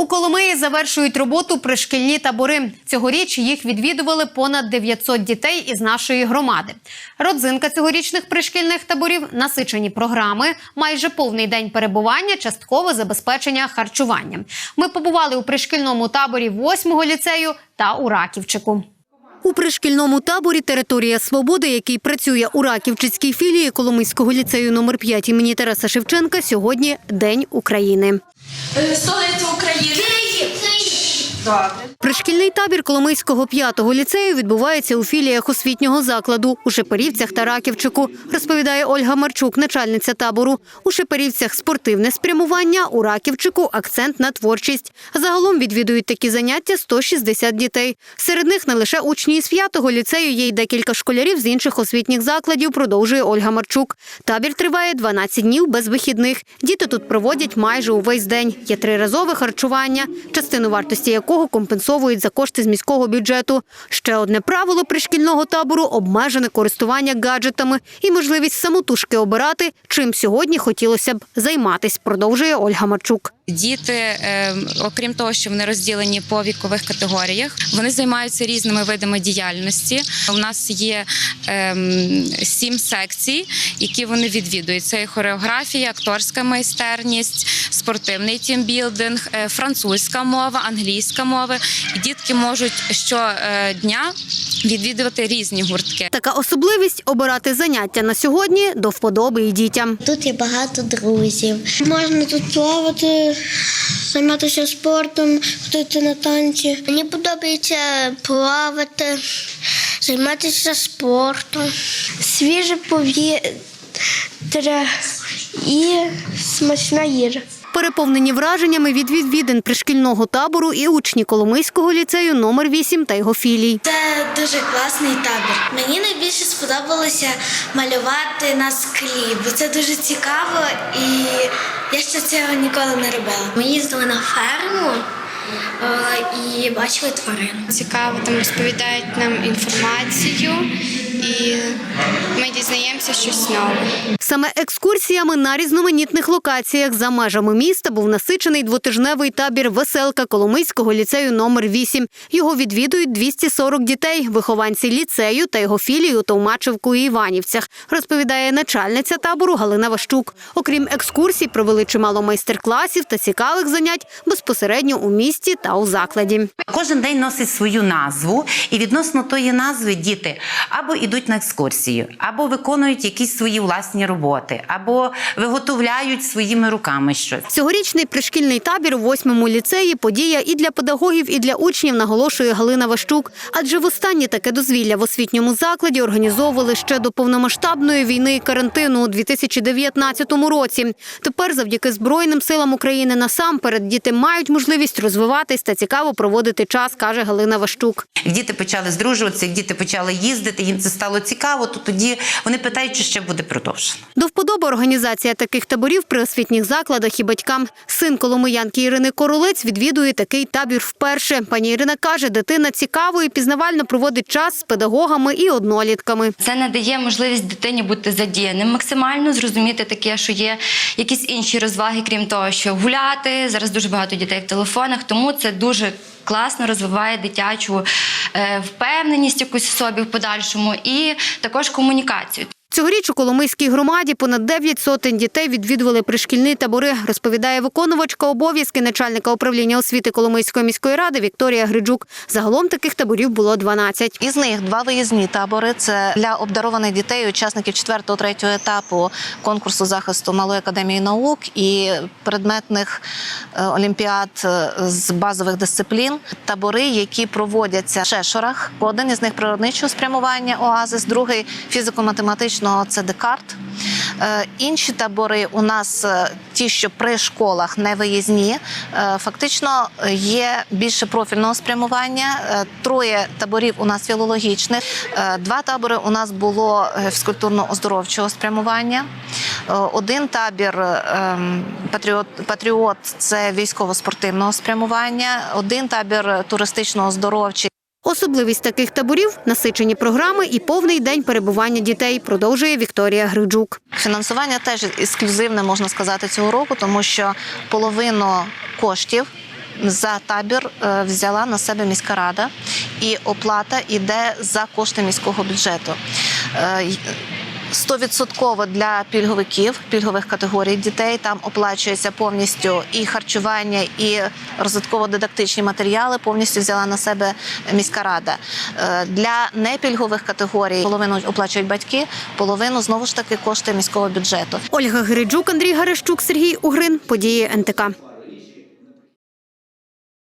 У Коломиї завершують роботу пришкільні табори. Цьогоріч їх відвідували понад 900 дітей із нашої громади. Родзинка цьогорічних пришкільних таборів насичені програми, майже повний день перебування, часткове забезпечення харчуванням. Ми побували у пришкільному таборі 8-го ліцею та у Раківчику. У пришкільному таборі Територія свободи, який працює у Раківчицькій філії Коломийського ліцею номер 5 імені Тараса Шевченка, сьогодні День України. Е, України. Пришкільний табір Коломийського п'ятого ліцею відбувається у філіях освітнього закладу у Шепарівцях та Раківчику, розповідає Ольга Марчук, начальниця табору. У Шепарівцях спортивне спрямування, у Раківчику акцент на творчість. Загалом відвідують такі заняття 160 дітей. Серед них не лише учні із п'ятого ліцею, є й декілька школярів з інших освітніх закладів, продовжує Ольга Марчук. Табір триває 12 днів без вихідних. Діти тут проводять майже увесь день. Є триразове харчування, частину вартості якого компенсовують за кошти з міського бюджету. Ще одне правило пришкільного табору обмежене користування гаджетами і можливість самотужки обирати, чим сьогодні хотілося б займатися, продовжує Ольга Марчук. Діти, е, окрім того, що вони розділені по вікових категоріях, вони займаються різними видами діяльності. У нас є ем, сім секцій, які вони відвідують. Це і хореографія, акторська майстерність, спортивний тімбілдинг, е, французька мова, англійська мова. Дітки можуть щодня відвідувати різні гуртки. Така особливість обирати заняття на сьогодні до вподоби і дітям. Тут є багато друзів. Можна тут плавати, займатися спортом, ходити на танці. Мені подобається плавати, займатися спортом. Свіже повітря і смачна їжа. Переповнені враженнями від відвідин пришкільного табору і учні Коломийського ліцею номер 8 та його філій. Це дуже класний табір. Мені найбільше сподобалося малювати на склі, бо це дуже цікаво і я ще цього ніколи не робила. Ми їздили на ферму е, і бачили тварин. Цікаво, там розповідають нам інформацію, і ми дізнаємося щось нове. Саме екскурсіями на різноманітних локаціях за межами міста був насичений двотижневий табір Веселка Коломийського ліцею номер 8 Його відвідують 240 дітей, вихованці ліцею та його філії у Товмачевку і Іванівцях, розповідає начальниця табору Галина Ващук. Окрім екскурсій, провели чимало майстер-класів та цікавих занять безпосередньо у місті та у закладі. Кожен день носить свою назву, і відносно тої назви діти або йдуть на екскурсію, або виконують якісь свої власні роботи, або виготовляють своїми руками щось. Цьогорічний пришкільний табір у восьмому ліцеї подія і для педагогів, і для учнів, наголошує Галина Ващук. Адже востаннє таке дозвілля в освітньому закладі організовували ще до повномасштабної війни і карантину у 2019 році. Тепер, завдяки Збройним силам України, насамперед діти мають можливість розвиватись та цікаво проводити час, каже Галина Ващук. Діти почали здружуватися, діти почали їздити, їм це стало цікаво, то тоді вони питають, чи ще буде продовжено. До вподоби організація таких таборів при освітніх закладах і батькам. Син коломиянки Ірини Королець відвідує такий табір вперше. Пані Ірина каже, дитина цікаво і пізнавально проводить час з педагогами і однолітками. Це надає можливість дитині бути задіяним максимально, зрозуміти таке, що є якісь інші розваги, крім того, що гуляти. Зараз дуже багато дітей в телефонах, тому це дуже класно розвиває дитячу впевненість якусь в собі в подальшому і також комунікацію. Цьогоріч у Коломийській громаді понад 9 сотень дітей відвідували пришкільні табори, розповідає виконувачка обов'язки начальника управління освіти Коломийської міської ради Вікторія Гриджук. Загалом таких таборів було 12. Із них два виїзні табори. Це для обдарованих дітей, учасників 4-3 етапу конкурсу захисту Малої академії наук і предметних е, олімпіад е, з базових дисциплін. Табори, які проводяться в Шешорах. Один із них природничого спрямування Оазис, другий фізико-математичного це Декарт. Е, Інші табори у нас е, ті, що при школах не виїзні, е, фактично є більше профільного спрямування. Троє таборів у нас філологічних, два табори у нас було фізкультурно-оздоровчого спрямування. Один табір ем, патріот, патріот це військово-спортивного спрямування, один табір туристично-оздоровчий. Особливість таких таборів насичені програми і повний день перебування дітей, продовжує Вікторія Гриджук. Фінансування теж ексклюзивне можна сказати цього року, тому що половину коштів за табір е, взяла на себе міська рада, і оплата йде за кошти міського бюджету. Стовідсотково для пільговиків, пільгових категорій дітей там оплачується повністю і харчування, і розвитково-дидактичні матеріали повністю взяла на себе міська рада. Е, Для непільгових категорій половину оплачують батьки, половину знову ж таки кошти міського бюджету. Ольга Гириджук, Андрій Гарещук, Сергій Угрин. Події НТК.